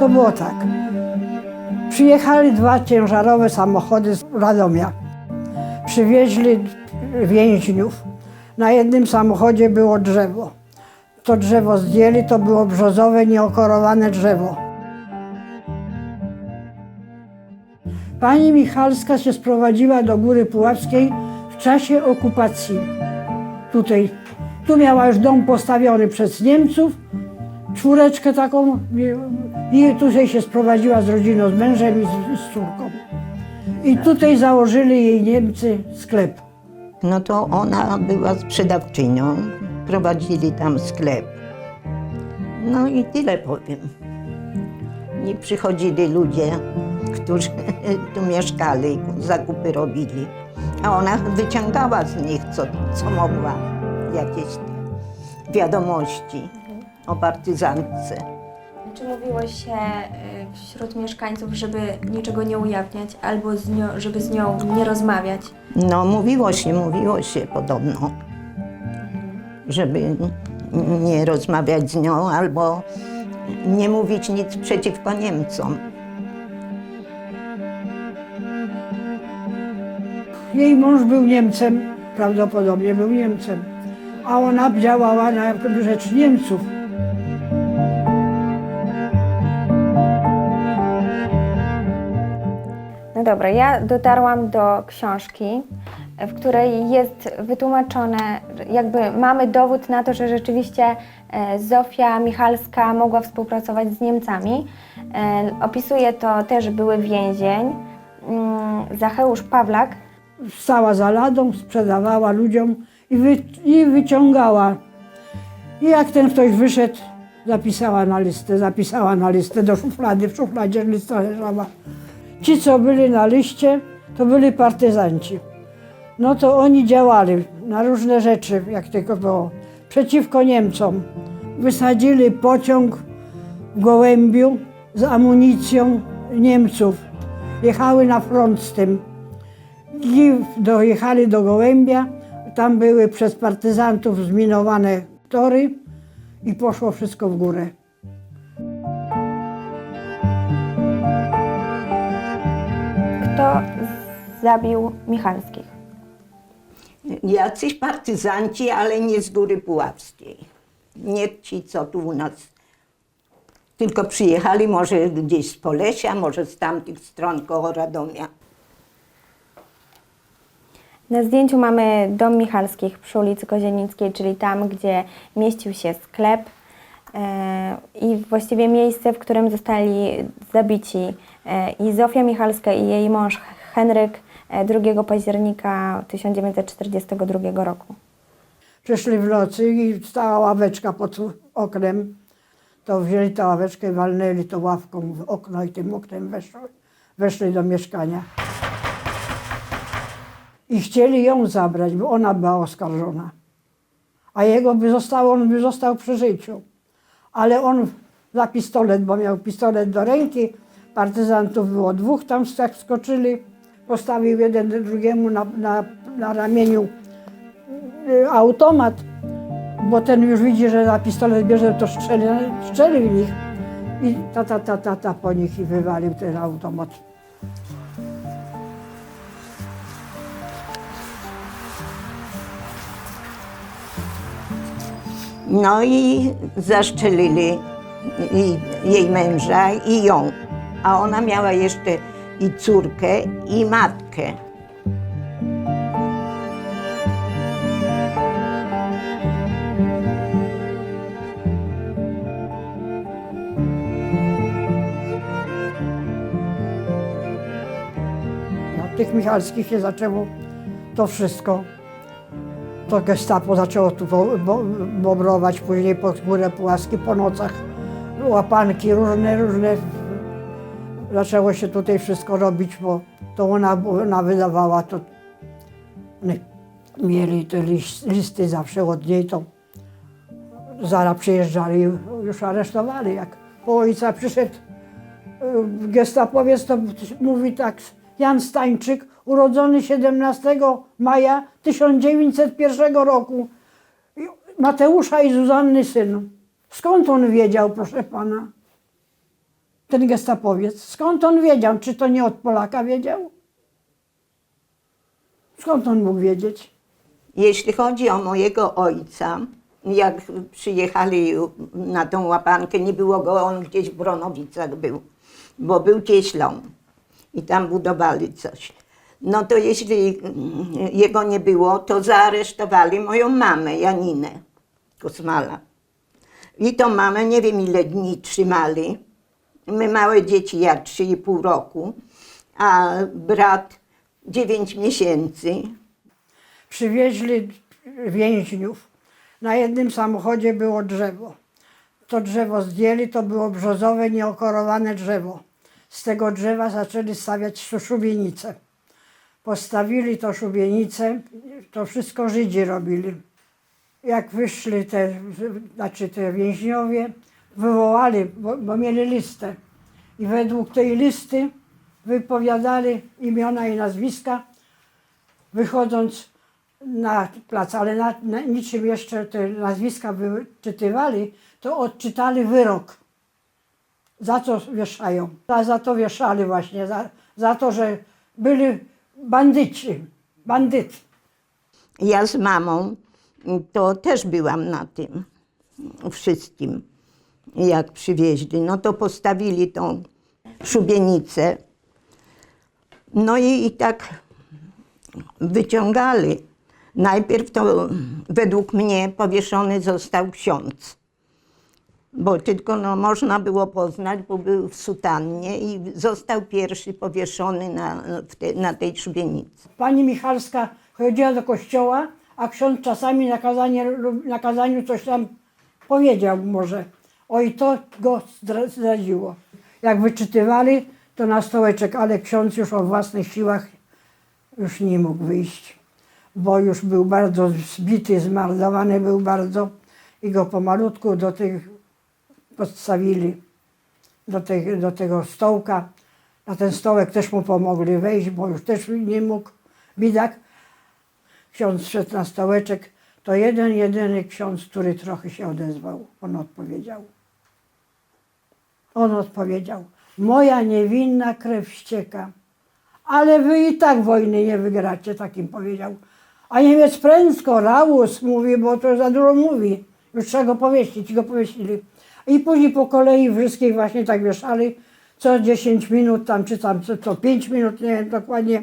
To było tak. Przyjechali dwa ciężarowe samochody z Radomia. Przywieźli więźniów. Na jednym samochodzie było drzewo. To drzewo zdjęli, to było brzozowe, nieokorowane drzewo. Pani Michalska się sprowadziła do Góry Puławskiej w czasie okupacji. Tutaj, tu miała już dom postawiony przez Niemców, czwóreczkę taką i tutaj się sprowadziła z rodziną, z mężem i z, z córką. I tutaj założyli jej Niemcy sklep. No to ona była sprzedawczynią, prowadzili tam sklep. No i tyle powiem. Nie przychodzili ludzie, którzy tu mieszkali, zakupy robili. A ona wyciągała z nich co, co mogła, jakieś wiadomości o partyzantce. Czy mówiło się y, wśród mieszkańców, żeby niczego nie ujawniać albo z nią, żeby z nią nie rozmawiać? No mówiło się, mówiło się podobno, żeby nie rozmawiać z nią albo nie mówić nic przeciwko Niemcom. Jej mąż był Niemcem, prawdopodobnie był Niemcem, a ona działała na rzecz Niemców. No dobra, ja dotarłam do książki, w której jest wytłumaczone, jakby mamy dowód na to, że rzeczywiście e, Zofia Michalska mogła współpracować z Niemcami. E, Opisuje to też były więzień. Mm, Zacheusz Pawlak Stała za ladą, sprzedawała ludziom i, wy, i wyciągała. I jak ten ktoś wyszedł, zapisała na listę, zapisała na listę do szuflady, w szufladzie lista leżała. Ci, co byli na liście, to byli partyzanci. No to oni działali na różne rzeczy, jak tylko było, przeciwko Niemcom. Wysadzili pociąg w Gołębiu z amunicją Niemców. Jechały na front z tym. I dojechali do Gołębia, tam były przez partyzantów zminowane tory i poszło wszystko w górę. Kto zabił Michalskich? Jacyś partyzanci, ale nie z Góry Puławskiej. Nie ci, co tu u nas tylko przyjechali, może gdzieś z Polesia, może z tamtych stron koło Radomia. Na zdjęciu mamy dom Michalskich przy ulicy Kozienickiej, czyli tam, gdzie mieścił się sklep e, i właściwie miejsce, w którym zostali zabici i Zofia Michalska i jej mąż Henryk e, 2 października 1942 roku. Przyszli w nocy i stała ławeczka pod oknem. To wzięli tę ławeczkę walnęli tą ławką w okno i tym oknem weszli, weszli do mieszkania. I chcieli ją zabrać, bo ona była oskarżona. A jego by został, on by został przy życiu. Ale on za pistolet, bo miał pistolet do ręki, partyzantów było dwóch, tam tak skoczyli, postawił jeden drugiemu na, na, na ramieniu y, automat, bo ten już widzi, że na pistolet bierze, to strzeli, strzeli w nich. I ta, ta, ta, ta, ta po nich i wywalił ten automat. No i zaszczelili i jej męża i ją. A ona miała jeszcze i córkę, i matkę. Od tych Michalskich się zaczęło to wszystko. To gestapo zaczęło tu bo, bo, bobrować, później po górę Puławskie po nocach. Łapanki różne, różne. Zaczęło się tutaj wszystko robić, bo to ona, ona wydawała to. Mieli te lis- listy zawsze od niej, to zaraz przyjeżdżali już aresztowali. Jak po ojca przyszedł y, gestapowiec, to mówi tak, Jan Stańczyk, urodzony 17 maja 1901 roku. Mateusza i Zuzanny syn. Skąd on wiedział, proszę pana? Ten gestapowiec. Skąd on wiedział? Czy to nie od Polaka wiedział? Skąd on mógł wiedzieć? Jeśli chodzi o mojego ojca, jak przyjechali na tą łapankę, nie było go, on gdzieś w Bronowicach był, bo był cieślą i tam budowali coś. No to jeśli jego nie było, to zaaresztowali moją mamę, Janinę Kosmala. I tą mamę nie wiem ile dni trzymali. My małe dzieci, ja 3,5 roku, a brat 9 miesięcy. Przywieźli więźniów. Na jednym samochodzie było drzewo. To drzewo zdjęli, to było brzozowe, nieokorowane drzewo. Z tego drzewa zaczęli stawiać szu- szubienicę. Postawili to szubienicę, to wszystko Żydzi robili. Jak wyszli te, znaczy te więźniowie, wywołali, bo, bo mieli listę. I według tej listy wypowiadali imiona i nazwiska wychodząc na plac, ale na, na niczym jeszcze te nazwiska wyczytywali, to odczytali wyrok. Za co wieszają? A za to wieszali właśnie, za, za to, że byli bandyci, bandyt. Ja z mamą to też byłam na tym wszystkim, jak przywieźli. No to postawili tą szubienicę. No i, i tak wyciągali. Najpierw to według mnie powieszony został ksiądz. Bo tylko no, można było poznać, bo był w sutannie i został pierwszy powieszony na, te, na tej szubienicy. Pani Michalska chodziła do kościoła, a ksiądz czasami na, kazanie, na kazaniu coś tam powiedział może. Oj, to go zdra- zdradziło. Jak wyczytywali, to na stołeczek, ale ksiądz już o własnych siłach już nie mógł wyjść, bo już był bardzo zbity, zmardowany był bardzo i go pomalutku do tych podstawili, do, do tego stołka. Na ten stołek też mu pomogli wejść, bo już też nie mógł. Bidak. Ksiądz szedł na stołeczek. To jeden, jedyny ksiądz, który trochę się odezwał. On odpowiedział. On odpowiedział. Moja niewinna krew ścieka, ale wy i tak wojny nie wygracie, takim powiedział. A Niemiec prędko, Raus mówi, bo to za dużo mówi. Już trzeba go powieścić, go powiesili. I później po kolei wszystkich właśnie tak wieszali, co 10 minut tam, czy tam co, co 5 minut, nie wiem dokładnie.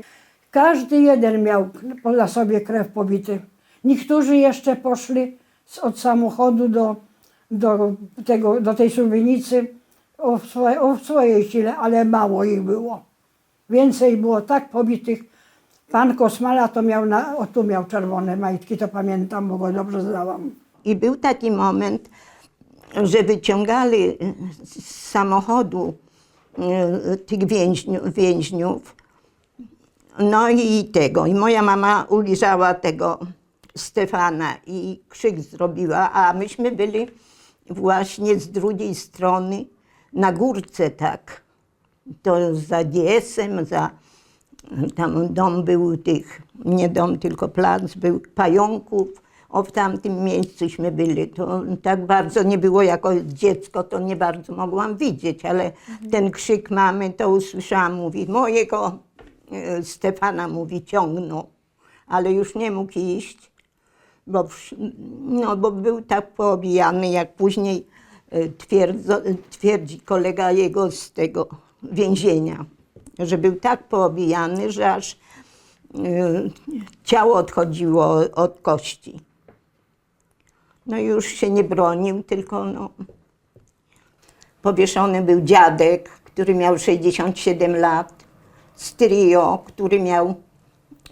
Każdy jeden miał na sobie krew pobity. Niektórzy jeszcze poszli od samochodu do, do, tego, do tej subienicy o, swoje, o swojej sile, ale mało ich było. Więcej było tak pobitych. Pan Kosmala to miał, na, o tu miał czerwone majtki, to pamiętam, bo go dobrze znałam. I był taki moment, że wyciągali z samochodu e, tych więźniów, więźniów. No i tego. I moja mama ujrzała tego Stefana i krzyk zrobiła, a myśmy byli właśnie z drugiej strony na górce tak. To za Diesem, za tam dom był tych, nie dom, tylko plac był pająków. O w tamtym miejscuśmy byli. To tak bardzo nie było jako dziecko, to nie bardzo mogłam widzieć, ale ten krzyk mamy to usłyszałam, mówi, mojego e, Stefana mówi ciągnął, ale już nie mógł iść, bo, no, bo był tak poobijany, jak później twierdzo, twierdzi kolega jego z tego więzienia, że był tak poobijany, że aż e, ciało odchodziło od kości. No już się nie bronił, tylko no, powieszony był dziadek, który miał 67 lat, strio, który miał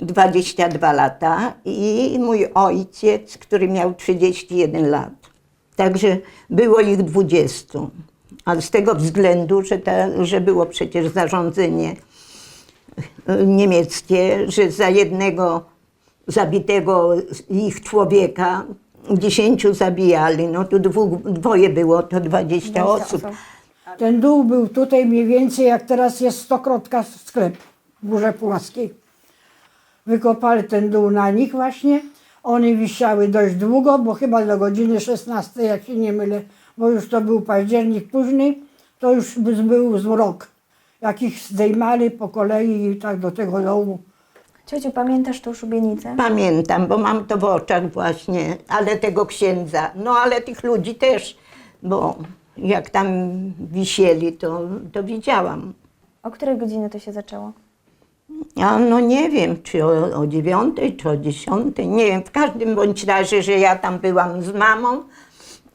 22 lata i mój ojciec, który miał 31 lat. Także było ich 20. Ale z tego względu, że, ta, że było przecież zarządzenie e, niemieckie, że za jednego zabitego ich człowieka dziesięciu zabijali. No tu dwóch, dwoje było, to 20 osób. Ten dół był tutaj mniej więcej jak teraz jest stokrotka sklep w Górze Puławskiej. Wykopali ten dół na nich właśnie. One wisiały dość długo, bo chyba do godziny 16, jak się nie mylę, bo już to był październik późny, to już by był zmrok. Jak ich zdejmali po kolei i tak do tego dołu. Ciociu, pamiętasz tą szubienicę? Pamiętam, bo mam to w oczach właśnie, ale tego księdza, no ale tych ludzi też, bo jak tam wisieli, to, to widziałam. O której godziny to się zaczęło? A no nie wiem, czy o, o dziewiątej, czy o dziesiątej, nie wiem, w każdym bądź razie, że ja tam byłam z mamą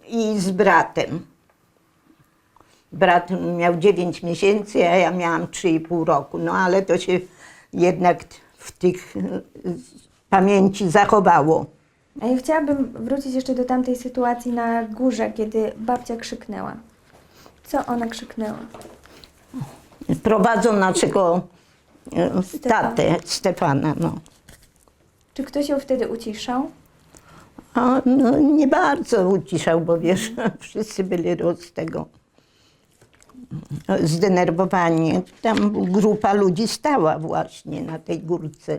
i z bratem. Brat miał 9 miesięcy, a ja miałam 3,5 roku, no ale to się jednak w tych pamięci zachowało. A ja chciałabym wrócić jeszcze do tamtej sytuacji na górze, kiedy babcia krzyknęła. Co ona krzyknęła? Prowadzą naszego Stefana. tatę, Stefana, no. Czy ktoś ją wtedy uciszał? A, no, nie bardzo uciszał, bo wiesz, wszyscy byli roz tego zdenerwowani. Tam grupa ludzi stała właśnie na tej górce.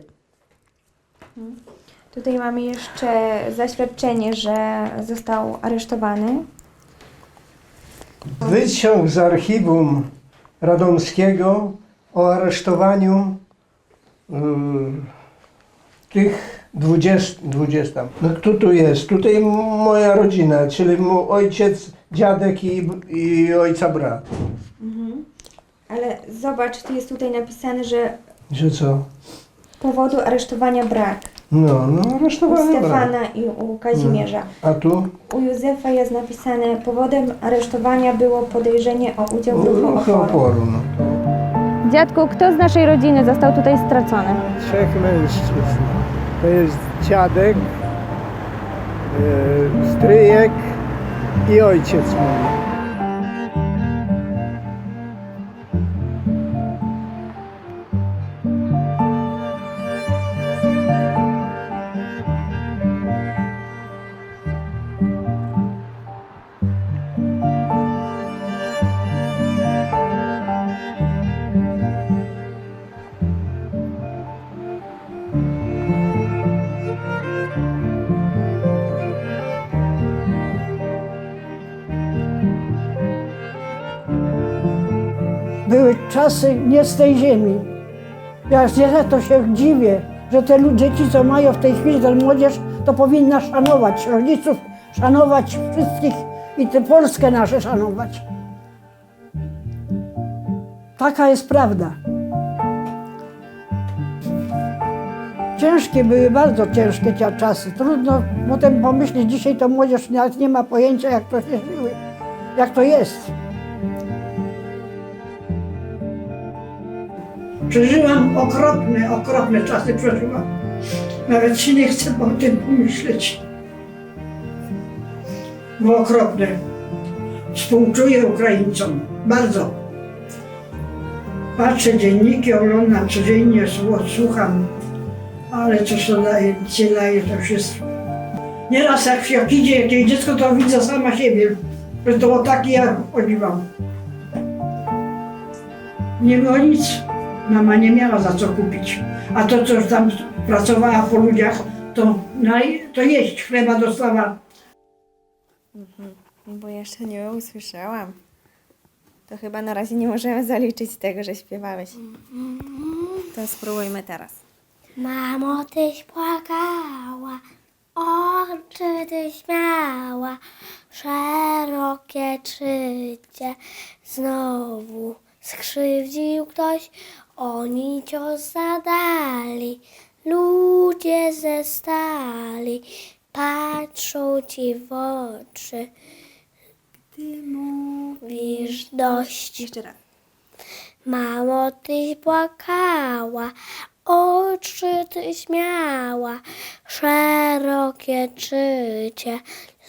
Tutaj mamy jeszcze zaświadczenie, że został aresztowany. Wyciąg z archiwum radomskiego o aresztowaniu y, tych 20, 20. No kto tu jest? Tutaj moja rodzina, czyli mój ojciec, dziadek i, i ojca brat. Ale zobacz, tu jest tutaj napisane, że Że co? powodu aresztowania brak. No, no U aresztowany brat. Stefana i u Kazimierza. A tu? U Józefa jest napisane, powodem aresztowania było podejrzenie o udział w ruchu oporu. oporu. No. Dziadku, kto z naszej rodziny został tutaj stracony? trzech mężczyzn. To jest dziadek, e, stryjek i ojciec mój. Czasy nie z tej ziemi. Ja za to się dziwię, że te dzieci, co mają w tej chwili, ta młodzież, to powinna szanować rodziców, szanować wszystkich i tę Polskę nasze szanować. Taka jest prawda. Ciężkie były, bardzo ciężkie te czasy. Trudno potem pomyśleć, dzisiaj to młodzież nawet nie ma pojęcia, jak to się żyły, jak to jest. Przeżyłam okropne, okropne czasy przeżyłam. Nawet się nie chcę o tym pomyśleć. Bo okropne. Współczuję Ukraińcom. Bardzo. Patrzę dzienniki, oglądam codziennie, słu- słucham. Ale co się daje, się daje to wszystko. Nieraz jak, jak idzie jakieś dziecko, to widzę sama siebie. Że to o takie ja chodziłam. Nie było nic. Mama nie miała za co kupić. A to, co tam pracowała po ludziach, to, to jeść chleba dostała. Bo jeszcze nie usłyszałam. To chyba na razie nie możemy zaliczyć tego, że śpiewałeś. To spróbujmy teraz. Mamo, tyś płakała, oczy tyś miała, szerokie czycie. Znowu skrzywdził ktoś, oni cios zadali. Ludzie ze stali patrzą ci w oczy. Ty mówisz dość. Jeszcze raz. Mamo, tyś płakała, oczy tyś miała, szerokie czycie.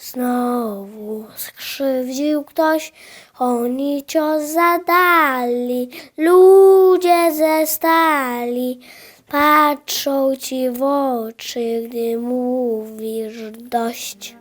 Znowu skrzywdził ktoś, oni cios zadali, ludzie ze stali. Patrzą ci w oczy, gdy mówisz dość.